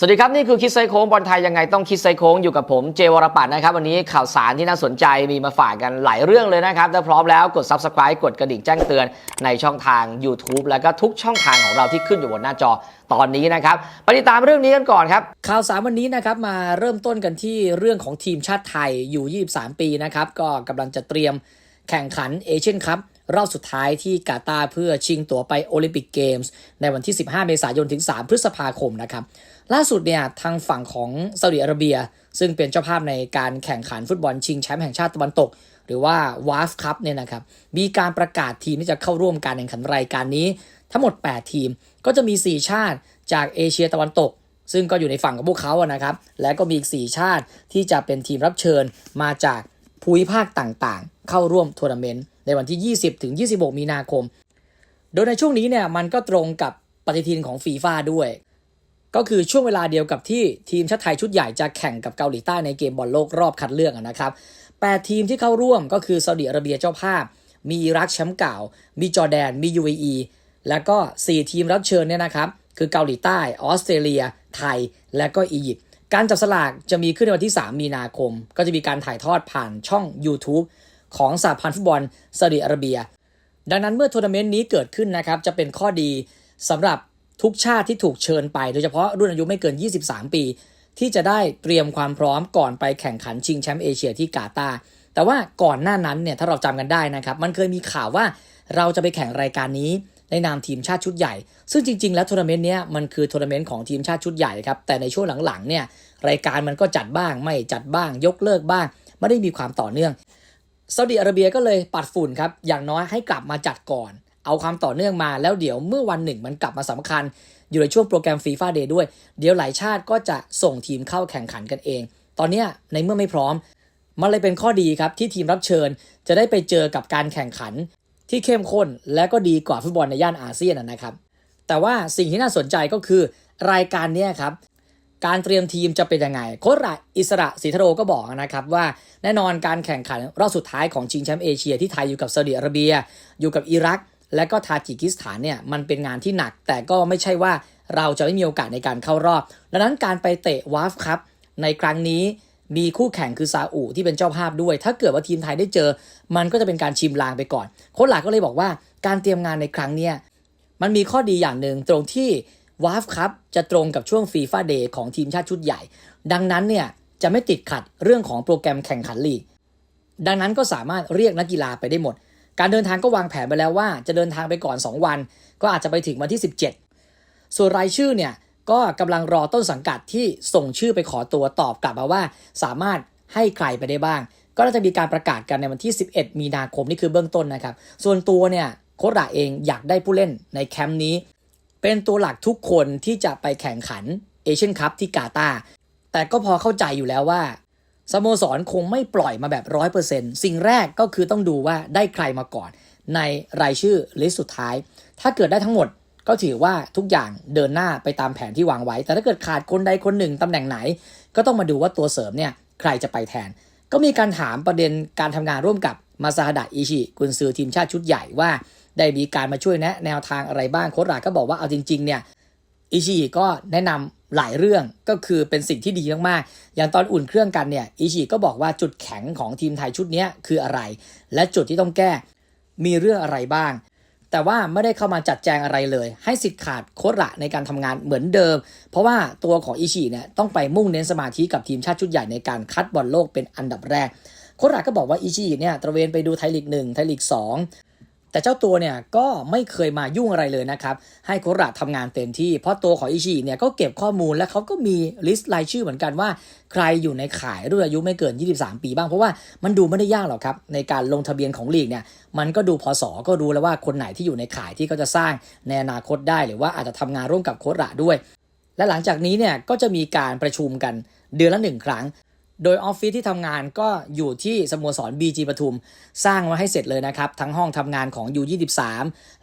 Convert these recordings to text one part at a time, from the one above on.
สวัสดีครับ นี่คือคิดไซโค้งบอลไทยยังไงต้องคิดไซโค้งอยู่กับผมเจวรปัตรนะครับ วันนี้ข่าวสารที่น่าสนใจมีมาฝากกันหลายเรื่องเลยนะครับ ถ้าพร้อมแล้วกด Subscribe กดกระดิ่งแจ้งเตือนในช่องทาง YouTube แล้วก็ทุกช่องทางของเราที่ขึ้นอยู่บนหน้าจอตอนนี้นะครับไปติดตามเรื่องนี้กันก่อนครับ ข่าวสารวันนี้นะครับมาเริ่มต้นกันที่เรื่องของทีมชาติไทยอยู่ 23 ปีนะครับก็กำลังจะเตรียมแข่งขันเอเชียนคัพ รอบสุดท้ายที่กาตาร์เพื่อชิงตั๋วไปโอลิมปิกเกมส์ในวันที่ 15 เมษายนถึง 3 พฤษภาคมนะครับ ล่าสุดเนี่ยทางฝั่งของซาอุดิอาระเบีย ซึ่งเป็นเจ้าภาพในการแข่งขันฟุตบอลชิงแชมป์แห่งชาติตะวันตก หรือว่าวาฟคัพเนี่ยนะครับมีการประกาศทีมที่จะเข้าร่วมการแข่งขันรายการนี้ ทั้งหมด 8 ทีมก็จะมี 4 ชาติจากเอเชียตะวันตกซึ่งก็อยู่ในฝั่งของพวกเขาอะนะครับ และก็มีอีก 4 ชาติที่จะเป็นทีมรับเชิญมาจากภูมิภาคต่างๆ เข้าร่วมทัวร์นาเมนต์ ในวันที่ 20 ถึง 26 มีนาคม โดยในช่วงนี้เนี่ยมันก็ตรงกับปฏิทินของฟีฟ่าด้วย ก็คือช่วงเวลาเดียวกับที่ทีมชาติไทยชุดใหญ่จะแข่งกับเกาหลีใต้ในเกมบอลโลกรอบคัดเลือกนะครับ8ทีมที่เข้าร่วมก็คือซาอุดิอาระเบียเจ้าภาพ มีอิรักแชมป์เก่า มีจอร์แดน มี UAE แล้วก็ 4 ทีมรับเชิญเนี่ยนะครับ คือเกาหลีใต้ ออสเตรเลีย ไทย และก็อียิปต์ การจับสลากจะมีขึ้นในวันที่ 3 มีนาคม ก็จะมีการถ่ายทอดผ่านช่อง YouTube ของสหพันธ์ฟุตบอลซาอุดิอาระเบีย ดังนั้นเมื่อทัวร์นาเมนต์นี้เกิดขึ้นนะครับจะเป็นข้อดีสำหรับทุกชาติที่ถูกเชิญไปโดยเฉพาะรุ่นอายุไม่เกิน 23 ปี ที่จะได้เตรียมความพร้อมก่อนไปแข่งขันชิงแชมป์เอเชียที่กาตาร์แต่ว่าก่อนหน้านั้นเนี่ยถ้าเราจำกันได้นะครับมันเคยมีข่าวว่าเราจะไปแข่งรายการนี้ในนามทีมชาติชุดใหญ่ ซึ่งจริง ๆ แล้วทัวร์นาเมนต์เนี้ยมันคือทัวร์นาเมนต์ของทีมชาติชุดใหญ่ครับ แต่ในช่วงหลังๆ เนี่ยรายการมันก็จัดบ้างไม่จัดบ้างยกเลิกบ้าง ไม่ได้มีความต่อเนื่อง ซาอุดิอาระเบียก็เลยปัดฝุ่นครับ อย่างน้อยให้กลับมาจัดก่อน เอาความต่อเนื่องมาแล้วเดี๋ยวเมื่อวันหนึ่งมันกลับมาสำคัญ อยู่ในช่วงโปรแกรมฟีฟ่าเดย์ด้วย เดี๋ยวหลายชาติก็จะส่งทีมเข้าแข่งขันกันเอง ตอนนี้ในเมื่อไม่พร้อม มันเลยเป็นข้อดีครับที่ทีมรับเชิญจะได้ไปเจอกับการแข่งขันที่เข้มข้นและก็ดีกว่าฟุตบอลในย่านอาเซียนนะครับ แต่ว่าสิ่งที่น่าสนใจก็คือรายการนี้ครับ การเตรียมทีมจะเป็นยังไง โค้ชระอิสระศรีธโรก็บอกนะครับว่าแน่นอนการแข่งขันรอบสุดท้ายของชิงแชมป์เอเชียที่ไทยอยู่กับซาอุดิอาระเบีย อยู่กับอิรัก และก็ทาจิกิสถานเนี่ยมันเป็นงานที่หนัก แต่ก็ไม่ใช่ว่าเราจะไม่มีโอกาสในการเข้ารอบ ดังนั้นการไปเตะวาฟครับในครั้งนี้มีคู่แข่งคือซาอุที่เป็นเจ้าภาพด้วย ถ้าเกิดว่าทีมไทยได้เจอ มันก็จะเป็นการชิมลางไปก่อน โค้ชหลักก็เลยบอกว่าการเตรียมงานในครั้งเนี้ยมันมีข้อดีอย่างหนึ่งตรงที่ วาฟครับจะตรงกับช่วงฟีฟ่าเดย์ของทีมชาติชุดใหญ่ ดังนั้นเนี่ยจะไม่ติดขัดเรื่องของโปรแกรมแข่งขันลีก ดังนั้นก็สามารถเรียกนักกีฬาไปได้หมด การเดินทางก็วางแผนไปแล้วว่า จะเดินทางไปก่อน 2 วัน ก็อาจจะไปถึงวันที่ 17 ส่วนรายชื่อเนี่ยก็กำลังรอต้นสังกัดที่ส่งชื่อไปขอตัวตอบกลับมาว่า สามารถให้ใครไปได้บ้าง ก็น่าจะมีการประกาศกันในวันที่ 11 มีนาคมนี่คือเบื้องต้นนะครับ ส่วนตัวเนี่ยโค้ชระเองอยากได้ผู้เล่นในแคมป์นี้ เป็นตัวหลักทุกคนที่จะไปแข่งขันเอเชียนคัพที่กาตาแต่ก็พอเข้าใจอยู่แล้วว่าสโมสรคงไม่ปล่อยมาแบบร้อยเปอร์เซ็นต์สิ่งแรกก็คือต้องดูว่าได้ใครมาก่อน ในรายชื่อลิสต์สุดท้าย ถ้าเกิดได้ทั้งหมดก็ถือว่าทุกอย่างเดินหน้าไปตามแผนที่วางไว้ แต่ถ้าเกิดขาดคนใดคนหนึ่งตำแหน่งไหน ก็ต้องมาดูว่าตัวเสริมเนี่ยใครจะไปแทน ก็มีการถามประเด็นการทำงานร่วมกับมาซาฮดะอิชิกุนซือทีมชาติชุดใหญ่ว่า ได้มีการมาช่วยแนะแนวทางอะไรบ้างโค้ชราก็บอกว่าเอาจริง ๆ เนี่ยอิชิก็แนะนำหลายเรื่องก็คือเป็นสิ่งที่ดีมากๆ อย่างตอนอุ่นเครื่องกันเนี่ยอิชิก็บอกว่าจุดแข็งของทีมไทยชุดนี้คืออะไร และจุดที่ต้องแก้มีเรื่องอะไรบ้าง แต่ว่าไม่ได้เข้ามาจัดแจงอะไรเลย ให้สิทธิ์ขาดโค้ชระในการทำงานเหมือนเดิม เพราะว่าตัวของอิชิเนี่ยต้องไปมุ่งเน้นสมาธิกับทีมชาติชุดใหญ่ในการคัดบอลโลกเป็นอันดับแรกโค้ชระก็บอกว่าอิชิเนี่ยตระเวนไปดูไทยลีกหนึ่งไทยลีกสอง แต่เจ้าตัวเนี่ยก็ไม่เคยมายุ่งอะไรเลยนะครับ ให้โคระทำงานเต็มที่ เพราะตัวของอิชิเนี่ยก็เก็บข้อมูลและเขาก็มีลิสต์รายชื่อเหมือนกันว่า ใครอยู่ในขายรุ่นอายุไม่เกิน 23 ปีบ้าง เพราะว่ามันดูไม่ได้ยากหรอกครับ ในการลงทะเบียนของลีกเนี่ยมันก็ดูพอสอก็รู้แล้วว่าคนไหนที่อยู่ในขายที่เขาจะสร้างในอนาคตได้หรือว่าอาจจะทำงานร่วมกับโคระด้วย และหลังจากนี้เนี่ยก็จะมีการประชุมกันเดือนละหนึ่งครั้ง โดยออฟฟิศที่ทำงานก็อยู่ที่สโมสร BG ปทุม สร้างมาให้เสร็จเลยนะครับ ทั้งห้องทำงานของ U23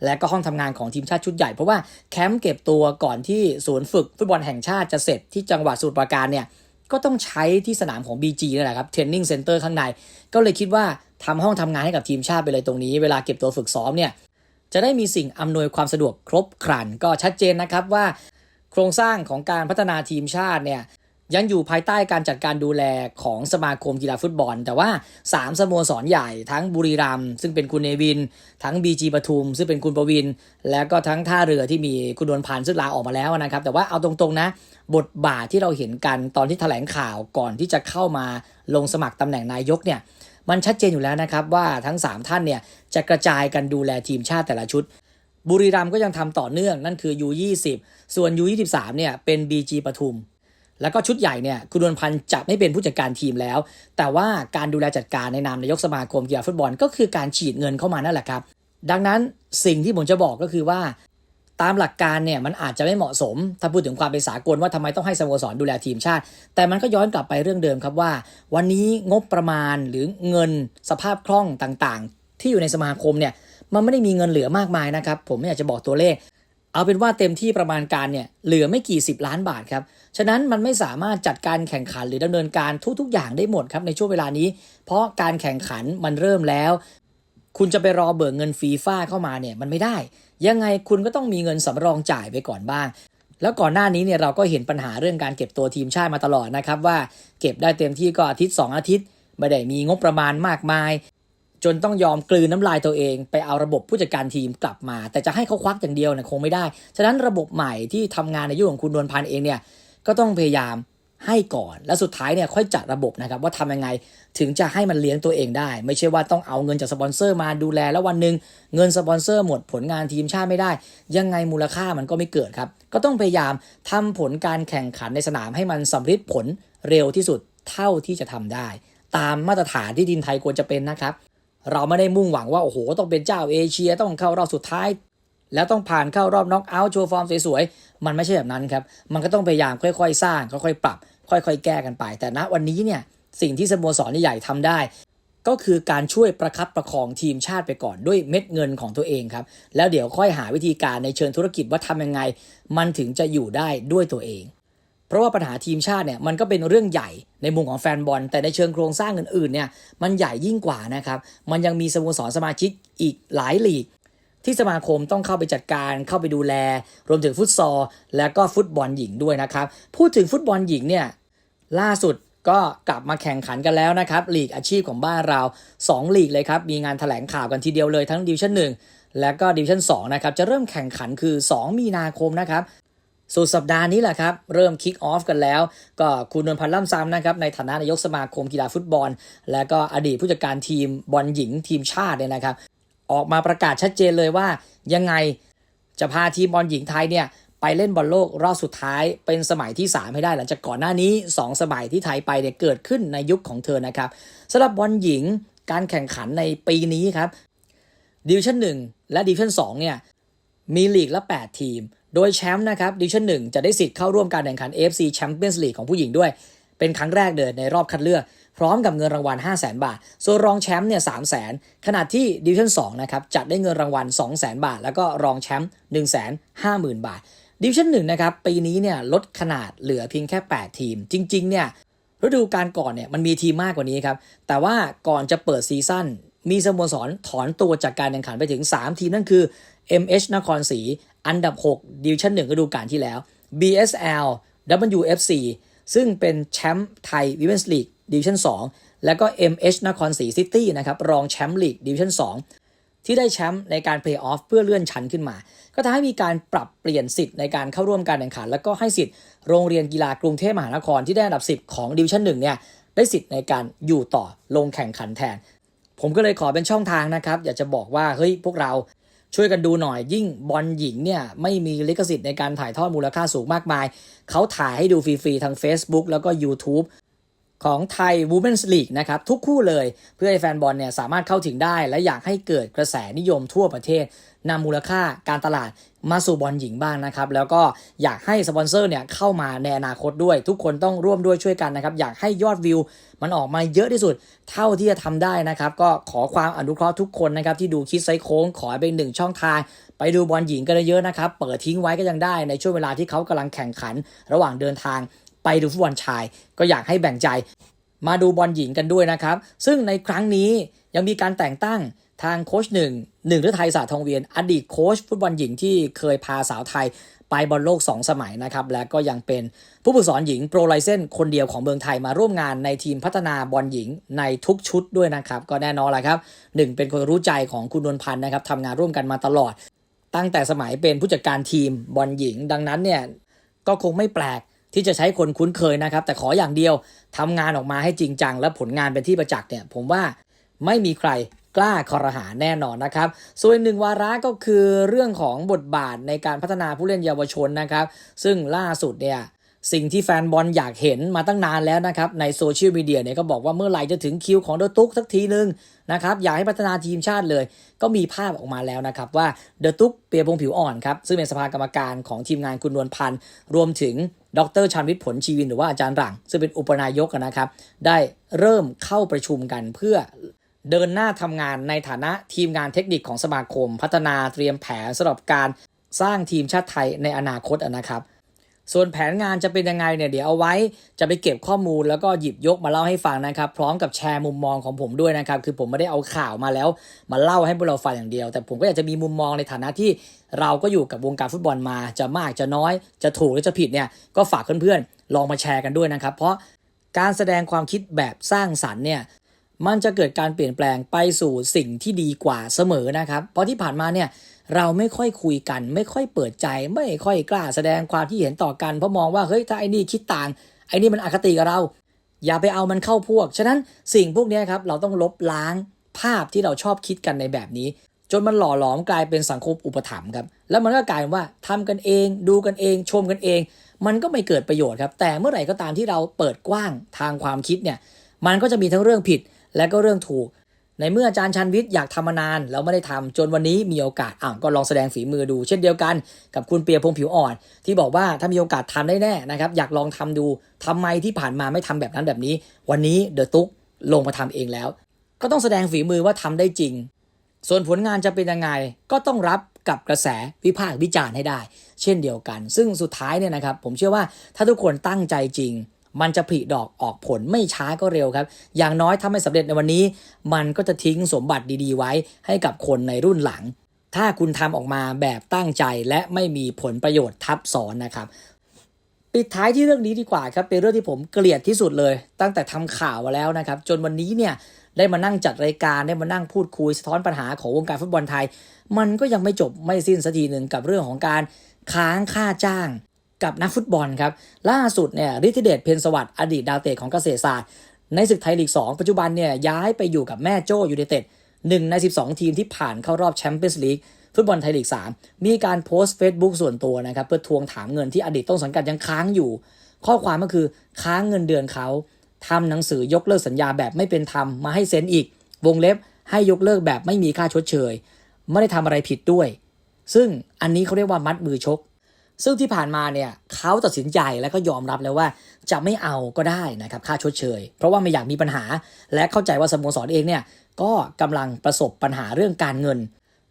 และก็ห้องทำงานของทีมชาติชุดใหญ่ เพราะว่าแคมป์เก็บตัวก่อนที่ศูนย์ฝึกฟุตบอลแห่งชาติจะเสร็จที่จังหวัดสมุทรราการเนี่ยก็ต้องใช้ที่สนามของ BG นั่นแหละครับเทรนนิ่งเซ็นเตอร์ข้างใน ก็เลยคิดว่าทำห้องทำงานให้กับทีมชาติไปเลยตรงนี้ เวลาเก็บตัวฝึกซ้อมเนี่ยจะได้มีสิ่งอำนวยความสะดวกครบครัน ก็ชัดเจนนะครับว่า โครงสร้างของการพัฒนาทีมชาติเนี่ย ยังอยู่ภายใต้การจัดการดูแลของสมาคมกีฬาฟุตบอล แต่ว่า 3สโมสรใหญ่ทั้งบุรีรัมย์ซึ่งเป็นคุณเนวิน ทั้งบีจีปทุม ซึ่งเป็นคุณประวิน แล้วก็ทั้งท่าเรือที่มีคุณดวนพันธ์ซึ่งลาออกมาแล้วนะครับ แต่ว่าเอาตรงๆนะ บทบาทที่เราเห็นกันตอนที่แถลงข่าวก่อนที่จะเข้ามาลงสมัครตำแหน่งนายกเนี่ยมันชัดเจนอยู่แล้วนะครับว่าทั้ง 3 ท่านเนี่ยจะกระจายกันดูแลทีมชาติแต่ละชุดบุรีรัมย์ก็ยังทำต่อเนื่องนั่นคือ U20 ส่วน U23 เนี่ยเป็น BG ปทุม แล้วก็ชุดใหญ่เนี่ยคุณดวนพันธ์จะไม่เป็นผู้จัดการทีมแล้ว แต่ว่าการดูแลจัดการในนามนายกสมาคมกีฬาฟุตบอล ก็คือการฉีดเงินเข้ามานั่นแหละครับ ดังนั้นสิ่งที่ผมจะบอกก็คือว่า ตามหลักการเนี่ยมันอาจจะไม่เหมาะสม ถ้าพูดถึงความเป็นสากลว่าทำไมต้องให้สโมสรดูแลทีมชาติ แต่มันก็ย้อนกลับไปเรื่องเดิมครับว่า วันนี้งบประมาณหรือเงินสภาพคล่องต่างๆ ที่อยู่ในสมาคมเนี่ยมันไม่ได้มีเงินเหลือมากมายนะครับ ผมไม่อยากจะบอกตัวเลข เอาเป็นว่าเต็มที่ประมาณการเนี่ยเหลือไม่กี่สิบล้านบาทครับ ฉะนั้นมันไม่สามารถจัดการแข่งขันหรือดำเนินการทุกๆ อย่างได้หมดครับในช่วงเวลานี้ เพราะการแข่งขันมันเริ่มแล้ว คุณจะไปรอเบิกเงินฟีฟ่าเข้ามาเนี่ยมันไม่ได้ ยังไงคุณก็ต้องมีเงินสำรองจ่ายไปก่อนบ้าง แล้วก่อนหน้านี้เนี่ยเราก็เห็นปัญหาเรื่องการเก็บตัวทีมชาติมาตลอดนะครับว่าเก็บได้เต็มที่ก็อาทิตย์ 2 อาทิตย์ไม่ได้มีงบประมาณมากมาย จนต้องยอมกลืนน้ำลายตัวเอง ไปเอาระบบผู้จัดการทีมกลับมา แต่จะให้เขาควักอย่างเดียวเนี่ยคงไม่ได้ ฉะนั้นระบบใหม่ที่ทำงานในยุคของคุณนวลพันธ์เองเนี่ยก็ต้องพยายามให้ก่อน แล้วสุดท้ายเนี่ยค่อยจัดระบบนะครับว่าทำยังไงถึงจะให้มันเลี้ยงตัวเองได้ ไม่ใช่ว่าต้องเอาเงินจากสปอนเซอร์มาดูแลแล้ววันหนึ่งเงินสปอนเซอร์หมดผลงานทีมชาติไม่ได้ ยังไงมูลค่ามันก็ไม่เกิดครับ ก็ต้องพยายามทำผลการแข่งขันในสนามให้มันสำเร็จผลเร็วที่สุดเท่าที่จะทำได้ ตามมาตรฐานที่ดินไทยควรจะเป็นนะครับ เราไม่ได้มุ่งหวังว่าโอ้โหต้องเป็นเจ้าเอเชียต้องเข้ารอบสุดท้าย แล้วต้องผ่านเข้ารอบน็อกเอาท์โชว์ฟอร์มสวยๆมันไม่ใช่แบบนั้นครับ มันก็ต้องพยายามค่อยๆ สร้างค่อยๆปรับ ค่อย ๆ แก้กันไป แต่ณวันนี้เนี่ยสิ่งที่สโมสรใหญ่ๆทำได้ ก็คือการช่วยประคับประคองทีมชาติไปก่อนด้วยเม็ดเงินของตัวเองครับแล้วเดี๋ยวค่อยหาวิธีการในเชิงธุรกิจว่าทำยังไง มันถึงจะอยู่ได้ด้วยตัวเอง เพราะว่าปัญหาทีมชาติเนี่ยมันก็เป็นเรื่องใหญ่ในมุมของแฟนบอล แต่ในเชิงโครงสร้างอื่นๆเนี่ยมันใหญ่ยิ่งกว่านะครับ มันยังมีสโมสรสมาชิกอีกหลายลีก ที่สมาคมต้องเข้าไปจัดการเข้าไปดูแล รวมถึงฟุตซอลและก็ฟุตบอลหญิงด้วยนะครับ พูดถึงฟุตบอลหญิงเนี่ยล่าสุดก็กลับมาแข่งขันกันแล้วนะครับลีกอาชีพของบ้านเรา 2 ลีกเลยครับ มีงานถแถลงข่าวกันทีเดียวเลยทั้งดิวชั่น1และก็ดิวชั่น2นะครับ จะเริ่มแข่งขันคือ 2 มีนาคมนะครับ สุดสัปดาห์นี้แหละครับ เริ่มคิกออฟกันแล้ว ก็คุณนวลพันธ์ล่ำซ้ำนะครับ ในฐานะนายกสมาคมกีฬาฟุตบอล และก็อดีตผู้จัดการทีมบอลหญิงทีมชาติเนี่ยนะครับ ออกมาประกาศชัดเจนเลยว่า ยังไงจะพาทีมบอลหญิงไทยเนี่ยไปเล่นบอลโลกรอบสุดท้ายเป็นสมัยที่ 3 ให้ได้หลังจากก่อนหน้านี้ 2 สมัยที่ไทยไปเนี่ยเกิดขึ้นในยุคของเธอนะครับสำหรับบอลหญิงการแข่งขันในปีนี้ครับดิวชั่น1และดิวชั่น2เนี่ยมีลีกละ 8 ทีม โดยแชมป์นะครับดิวชั่น1จะได้สิทธิ์เข้าร่วมการแข่งขัน AFC Champions League ของผู้หญิงด้วย เป็นครั้งแรกเดินในรอบคัดเลือก พร้อมกับเงินรางวัล 5 0 0 0 0 0บาท ส่วนรองแชมป์เนี่ย3 0 0 0 0 0ขณะที่ดิวชั่น2นะครับจะได้เงินรางวัล 2 0 0 0 0 0บาท แล้วก็รองแชมป์1 5 0 0 0 0 บาทดิวชั่น1นะครับปีนี้เนี่ยลดขนาดเหลือเพียงแค่ 8 ทีม จริงๆเนี่ยฤดูกาลก่อนเนี่ยมันมีทีมมากกว่านี้ครับแต่ว่าก่อนจะเปิดซีซั่นมีสโมสรถอนตัวจากการแข่งขันไปถึง 3 ทีมนั่นคือ MH นครศรีอันดับ 6 ดิวชั่น1ฤดูกาลที่แล้ว BSL WFC ซึ่งเป็นแชมป์ไทยวิเวนส์ลีกดิวชั่น2แล้วก็ MH นครศรีซิตี้นะครับรองแชมป์ลีกดิวชั่น2ที่ได้แชมป์ในการเพลย์ออฟเพื่อเลื่อนชั้นขึ้นมา ก็ทำให้มีการปรับเปลี่ยนสิทธิ์ในการเข้าร่วมการแข่งขัน แล้วก็ให้สิทธิ์โรงเรียนกีฬากรุงเทพมหานครที่ได้อันดับ 10 ของดิวชั่น1เนี่ยได้สิทธิ์ในการอยู่ต่อลงแข่งขันแทน ผมก็เลยขอเป็นช่องทางนะครับ อยากจะบอกว่าเฮ้ยพวกเรา ช่วยกันดูหน่อยยิ่งบอลหญิงเนี่ยไม่มีลิขสิทธิ์ในการถ่ายทอดมูลค่าสูงมากมาย เขาถ่ายให้ดูฟรีๆทาง Facebook แล้วก็ YouTube ของไทย Women's League นะครับ ทุกคู่เลยเพื่อให้แฟนบอลเนี่ยสามารถเข้าถึงได้ และอยากให้เกิดกระแสนิยมทั่วประเทศนำมูลค่าการตลาด มาสู่บอลหญิงบ้างนะครับ แล้วก็อยากให้สปอนเซอร์เนี่ยเข้ามาในอนาคตด้วย ทุกคนต้องร่วมด้วยช่วยกันนะครับ อยากให้ยอดวิว มันออกมาเยอะที่สุด เท่าที่จะทำได้นะครับ ก็ขอความอนุเคราะห์ทุกคนนะครับที่ดูคิดไซโค้งขอเป็นหนึ่งช่องทาง ไปดูบอลหญิงกันเยอะนะครับ เปิดทิ้งไว้ก็ยังได้ในช่วงเวลาที่เขากำลังแข่งขัน ระหว่างเดินทางไปดูฟุตบอลชาย ก็อยากให้แบ่งใจ มาดูบอลหญิงกันด้วยนะครับ ซึ่งในครั้งนี้ยังมีการแต่งตั้ง ทางโค้ชหนึ่งหนึ่งฤทัยศาสตร์ทองเวียน อดีตโค้ชฟุตบอลหญิงที่เคยพาสาวไทยไปบอลโลก 2 สมัยนะครับ และก็ยังเป็นผู้ฝึกสอนหญิงโปรไลเซนคนเดียวของเมืองไทยมาร่วมงานในทีมพัฒนาบอลหญิงในทุกชุดด้วยนะครับ ก็แน่นอนแหละครับหนึ่งเป็นคนรู้ใจของคุณนวลพันธ์นะครับทำงานร่วมกันมาตลอด ตั้งแต่สมัยเป็นผู้จัดการทีมบอลหญิง ดังนั้นเนี่ยก็คงไม่แปลกที่จะใช้คนคุ้นเคยนะครับ แต่ขออย่างเดียวทำงานออกมาให้จริงจัง และผลงานเป็นที่ประจักษ์เนี่ยผมว่าไม่มีใคร กล้าคอรหาแน่นอนนะครับ ส่วนอีกหนึ่งวาระก็คือเรื่องของบทบาทในการพัฒนาผู้เล่นเยาวชนนะครับ ซึ่งล่าสุดเนี่ยสิ่งที่แฟนบอลอยากเห็นมาตั้งนานแล้วนะครับ ในโซเชียลมีเดียเนี่ยก็บอกว่าเมื่อไหร่จะถึงคิวของเดอะตุ๊กสักทีนึงนะครับ อยากให้พัฒนาทีมชาติเลย ก็มีภาพออกมาแล้วนะครับ ว่าเดอะตุ๊กเปียพงผิวอ่อนครับ ซึ่งเป็นสภากรรมการของทีมงานคุณนวลพันธ์ รวมถึงดรชันวิทย์ผลชีวินหรือว่าอาจารย์หลัง ซึ่งเป็นอุปนายกนะครับ ได้เริ่มเข้าประชุมกันเพื่อ เดินหน้าทำงานในฐานะทีมงานเทคนิคของสมาคม พัฒนาเตรียมแผนสำหรับการสร้างทีมชาติไทยในอนาคตนะครับ ส่วนแผนงานจะเป็นยังไงเนี่ยเดี๋ยวเอาไว้จะไปเก็บข้อมูลแล้วก็หยิบยกมาเล่าให้ฟังนะครับ พร้อมกับแชร์มุมมองของผมด้วยนะครับ คือผมไม่ได้เอาข่าวมาแล้ว มาเล่าให้พวกเราฟังอย่างเดียว แต่ผมก็อยากจะมีมุมมองในฐานะที่เราก็อยู่กับวงการฟุตบอลมาจะมากจะน้อย จะถูกหรือจะผิดเนี่ยก็ฝากเพื่อนๆลองมาแชร์กันด้วยนะครับ เพราะการแสดงความคิดแบบสร้างสรรค์เนี่ย มันจะเกิดการเปลี่ยนแปลงไปสู่สิ่งที่ดีกว่าเสมอนะครับ เพราะที่ผ่านมาเนี่ยเราไม่ค่อยคุยกัน ไม่ค่อยเปิดใจ ไม่ค่อยกล้าแสดงความที่เห็นต่อกันเพราะมองว่าเฮ้ยถ้าไอ้นี่คิดต่างไอ้นี่มันอคติกับเรา อย่าไปเอามันเข้าพวก ฉะนั้นสิ่งพวกนี้ครับเราต้องลบล้างภาพที่เราชอบคิดกันในแบบนี้ จนมันหล่อหลอมกลายเป็นสังคมอุปถัมภ์ครับแล้วมันก็กลายเป็นว่าทำกันเอง ดูกันเอง ชมกันเอง มันก็ไม่เกิดประโยชน์ครับแต่เมื่อไหร่ก็ตามที่เราเปิดกว้างทางความคิดเนี่ยมันก็จะมีทั้งเรื่องผิด และก็เรื่องถูก ในเมื่ออาจารย์ชันวิทย์อยากทำมานาน แล้วไม่ได้ทำจนวันนี้มีโอกาสอะก็ลองแสดงฝีมือดู เช่นเดียวกันกับคุณเปียพงผิวอ่อน ที่บอกว่าถ้ามีโอกาสทำได้แน่นะครับอยากลองทำดูทำไมที่ผ่านมาไม่ทำแบบนั้นแบบนี้ วันนี้เดอะตุ๊กลงมาทำเองแล้ว ก็ต้องแสดงฝีมือว่าทำได้จริง ส่วนผลงานจะเป็นยังไงก็ต้องรับกับกระแสวิพากษ์วิจารณ์ให้ได้ เช่นเดียวกัน ซึ่งสุดท้ายเนี่ยนะครับผมเชื่อว่าถ้าทุกคนตั้งใจจริง มันจะผลิดอกออกผลไม่ช้าก็เร็วครับ อย่างน้อยถ้าไม่สำเร็จในวันนี้ มันก็จะทิ้งสมบัติดีๆ ไว้ให้กับคนในรุ่นหลัง ถ้าคุณทำออกมาแบบตั้งใจและไม่มีผลประโยชน์ทับซ้อนนะครับปิดท้ายที่เรื่องนี้ดีกว่าครับเป็นเรื่องที่ผมเกลียดที่สุดเลย ตั้งแต่ทำข่าวมาแล้วนะครับ จนวันนี้เนี่ยได้มานั่งจัดรายการได้มานั่งพูดคุยสะท้อนปัญหาของวงการฟุตบอลไทย มันก็ยังไม่จบไม่สิ้นสักทีหนึ่งกับเรื่องของการค้างค่าจ้าง กับนักฟุตบอลครับ ล่าสุดเนี่ยฤทธิเดชเพนสวัสดิ์อดีตดาวเตะของเกษตรศาสตร์ ในศึกไทยลีก 2 ปัจจุบันเนี่ยย้ายไปอยู่กับแม่โจ้ยูไนเต็ดหนึ่งใน 12 ทีมที่ผ่านเข้ารอบแชมเปี้ยนส์ลีกฟุตบอลไทยลีก 3 มีการโพสต์ Facebook ส่วนตัวนะครับ เพื่อทวงถามเงินที่อดีตต้นสังกัดยังค้างอยู่ ข้อความก็คือค้างเงินเดือนเขาทำหนังสือยกเลิกสัญญาแบบไม่เป็นธรรมมาให้เซ็นอีก วงเล็บให้ยกเลิกแบบไม่มีค่าชดเชย ไม่ได้ทำอะไรผิดด้วย ซึ่งอันนี้เขาเรียกว่ามัดมือชก ซึ่งที่ผ่านมาเนี่ยเขาตัดสินใจแล้วก็ยอมรับแล้วว่า จะไม่เอาก็ได้นะครับค่าชดเชย เพราะว่าไม่อยากมีปัญหา และเข้าใจว่าสโมสรเองเนี่ยก็กำลังประสบปัญหาเรื่องการเงิน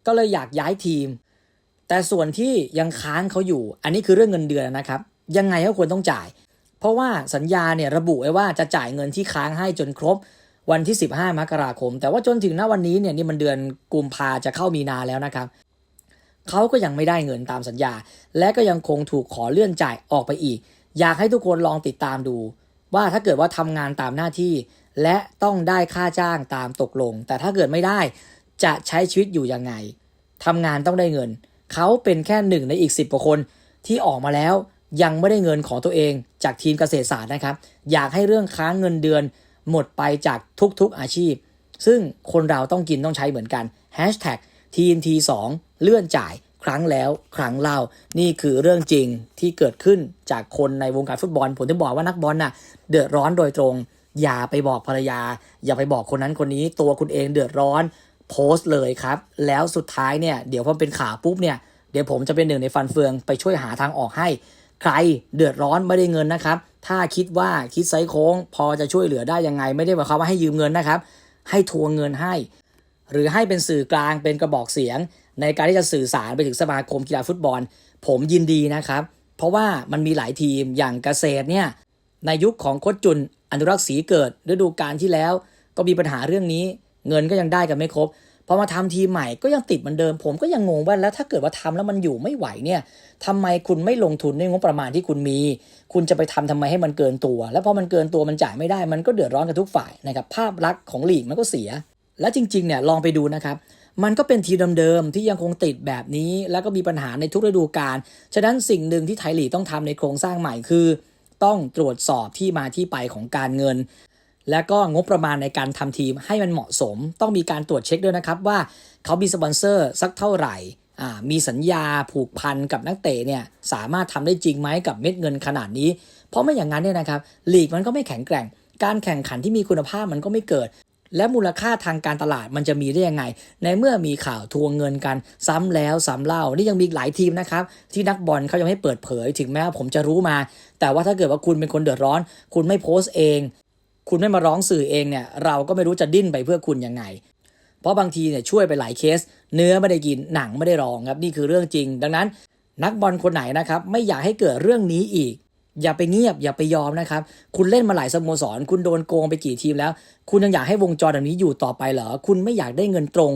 ก็เลยอยากย้ายทีม แต่ส่วนที่ยังค้างเขาอยู่ อันนี้คือเรื่องเงินเดือนนะครับ ยังไงก็ควรต้องจ่าย เพราะว่าสัญญาเนี่ยระบุไว้ว่าจะจ่ายเงินที่ค้างให้จนครบวันที่ 15 มกราคม แต่ว่าจนถึงณวันนี้เนี่ยนี่มันเดือนกุมภาจะเข้ามีนาแล้วนะครับ เขาก็ยังไม่ได้เงินตามสัญญา และก็ยังคงถูกขอเลื่อนจ่ายออกไปอีก อยากให้ทุกคนลองติดตามดู ว่าถ้าเกิดว่าทำงานตามหน้าที่ และต้องได้ค่าจ้างตามตกลง แต่ถ้าเกิดไม่ได้จะใช้ชีวิตอยู่ยังไงทำงานต้องได้เงิน เขาเป็นแค่หนึ่งในอีก 10กว่าคนที่ออกมาแล้วยังไม่ได้เงินของตัวเองจากทีมเกษตรศาสตร์นะครับ อยากให้เรื่องค้างเงินเดือนหมดไปจากทุกๆอาชีพ ซึ่งคนเราต้องกินต้องใช้เหมือนกัน Hashtag TNT2 เลื่อนจ่ายครั้งแล้วครั้งเล่านี่คือเรื่องจริงที่เกิดขึ้นจากคนในวงการฟุตบอลผมจะบอกว่านักบอลน่ะเดือดร้อนโดยตรง อย่าไปบอกภรรยา อย่าไปบอกคนนั้นคนนี้ตัวคุณเองเดือดร้อนโพสต์เลยครับ แล้วสุดท้ายเนี่ยเดี๋ยวพอเป็นข่าวปุ๊บเนี่ยเดี๋ยวผมจะเป็นหนึ่งในฟันเฟืองไปช่วยหาทางออกให้ ใครเดือดร้อนไม่ได้เงินนะครับ ถ้าคิดว่าคิดไซส์โค้ง พอจะช่วยเหลือได้ยังไง ไม่ได้หมายความว่าให้ยืมเงินนะครับ ให้ทวงเงินให้ หรือให้เป็นสื่อกลางเป็นกระบอกเสียง ในการที่จะสื่อสารไปถึงสมาคมกีฬาฟุตบอล ผมยินดีนะครับ เพราะว่ามันมีหลายทีมอย่างเกษตรเนี่ยในยุคของโคชจุนอนุรักษ์ศรีเกิดฤดูกาลที่แล้ว ก็มีปัญหาเรื่องนี้ เงินก็ยังได้กันไม่ครบพอมาทำทีมใหม่ก็ยังติดเหมือนเดิม ผมก็ยังงงว่าแล้วถ้าเกิดว่าทำแล้วมันอยู่ไม่ไหวเนี่ยทำไมคุณไม่ลงทุนในงบประมาณที่คุณมี คุณจะไปทำทำไมให้มันเกินตัว แล้วพอมันเกินตัวมันจ่ายไม่ได้ มันก็เดือดร้อนกันทุกฝ่ายนะครับภาพลักษณ์ของลีกมันก็เสีย และจริงๆเนี่ยลองไปดูนะครับ มันก็เป็นทีมเดิมๆที่ยังคงติดแบบนี้ แล้วก็มีปัญหาในทุกฤดูกาลฉะนั้นสิ่งหนึ่งที่ไทยลีกต้องทำในโครงสร้างใหม่คือ ต้องตรวจสอบที่มาที่ไปของการเงิน และก็งบประมาณในการทำทีมให้มันเหมาะสม ต้องมีการตรวจเช็คด้วยนะครับว่าเขามีสปอนเซอร์สักเท่าไหร่อ่ามีสัญญาผูกพันกับนักเตะเนี่ยสามารถทำได้จริงไหมกับเม็ดเงินขนาดนี้ เพราะไม่อย่างนั้นเนี่ยนะครับลีกมันก็ไม่แข็งแกร่ง การแข่งขันที่มีคุณภาพมันก็ไม่เกิด และมูลค่าทางการตลาดมันจะมีได้ยังไง ในเมื่อมีข่าวทวงเงินกันซ้ำแล้วซ้ำเล่า นี่ยังมีหลายทีมนะครับ ที่นักบอลเขายังไม่เปิดเผย ถึงแม้ว่าผมจะรู้มา แต่ว่าถ้าเกิดว่าคุณเป็นคนเดือดร้อน คุณไม่โพสต์เอง คุณไม่มาร้องสื่อเองเนี่ยเราก็ไม่รู้จะดิ้นไปเพื่อคุณยังไง เพราะบางทีเนี่ยช่วยไปหลายเคส เนื้อไม่ได้กินหนังไม่ได้รองครับนี่คือเรื่องจริง ดังนั้น นักบอลคนไหนนะครับไม่อยากให้เกิดเรื่องนี้อีก อย่าไปเงียบอย่าไปยอมนะครับ คุณเล่นมาหลายสโมสร คุณโดนโกงไปกี่ทีมแล้ว คุณยังอยากให้วงจรแบบนี้อยู่ต่อไปเหรอ คุณไม่อยากได้เงินตรง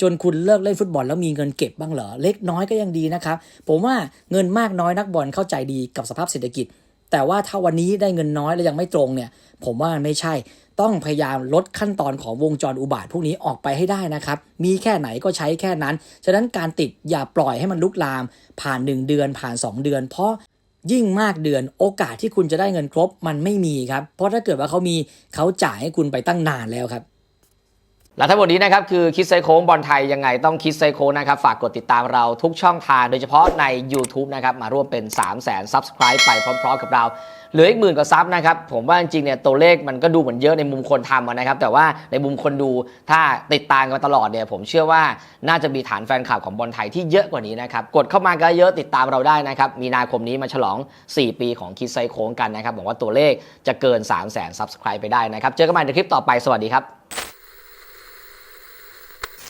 จนคุณเลิกเล่นฟุตบอลแล้วมีเงินเก็บบ้างเหรอ เล็กน้อยก็ยังดีนะครับ ผมว่าเงินมากน้อยนักบอลเข้าใจดีกับสภาพเศรษฐกิจ แต่ว่าถ้าวันนี้ได้เงินน้อยแล้วยังไม่ตรงเนี่ย ผมว่ามันไม่ใช่ ต้องพยายามลดขั้นตอนของวงจรอุบาทพวกนี้ออกไปให้ได้นะครับ มีแค่ไหนก็ใช้แค่นั้น ฉะนั้นการติดอย่าปล่อยให้มันลุกลาม ผ่าน 1 เดือนผ่าน 2 เดือน เพราะ ยิ่งมากเดือนโอกาสที่คุณจะได้เงินครบมันไม่มีครับ เพราะถ้าเกิดว่าเขามีเขาจ่ายให้คุณไปตั้งนานแล้วครับ และทั้งหมดนี้นะครับคือคิดไซโค้งบอลไทยยังไงต้องคิดไซโค้งนะครับ ฝากกดติดตามเราทุกช่องทาง โดยเฉพาะใน YouTube นะครับ มาร่วมเป็น 3 0 0 0 0 0 Subscribe ไปพร้อมๆกับเรา เหลืออีกหมื่นกว่าซับนะครับ ผมว่าจริงๆเนี่ยตัวเลขมันก็ดูเหมือนเยอะในมุมคนทำนะครับ แต่ว่าในมุมคนดูถ้าติดตามกันมาตลอดเนี่ยผมเชื่อว่าน่าจะมีฐานแฟนคลับของบอลไทยที่เยอะกว่านี้นะครับกดเข้ามาก็เยอะติดตามเราได้นะครับมีนาคมนี้มาฉลอง 4 ปีของคิดไซโค้งกันนะครับบอกว่าตัวเลขจะเกิน 3 0 0 0 0 0 Subscribe ไปได้นะครับเจอกันใหม่ในคลิปต่อไปสวัสดีครับ